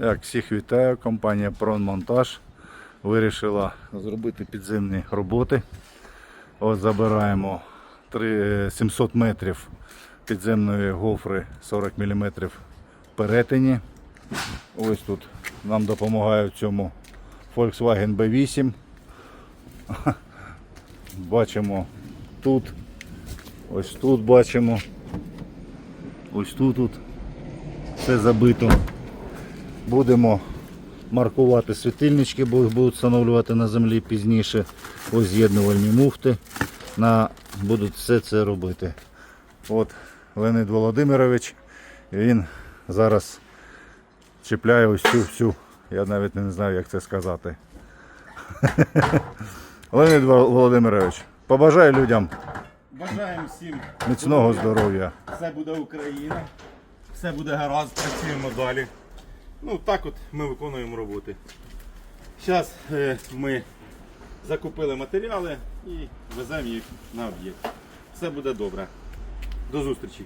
Як всіх вітаю, компанія Пронмонтаж вирішила зробити підземні роботи. От забираємо три- 700 метрів підземної гофри 40 мм перетині. Ось тут нам допомагає в цьому Volkswagen B8. Бачимо тут, ось тут бачимо, ось тут, тут все забито. Будемо маркувати світильнички, бо їх будуть встановлювати на землі пізніше. Ось з'єднувальні муфти. На, будуть все це робити. От Леонид Володимирович. Він зараз чіпляє ось цю всю. Я навіть не знаю, як це сказати. Леонид Володимирович, побажай людям Бажаємо всім міцного здоров'я. Все буде Україна, все буде гаразд, працюємо далі. Ну так от ми виконуємо роботи. Зараз ми закупили матеріали і веземо їх на об'єкт. Все буде добре. До зустрічі.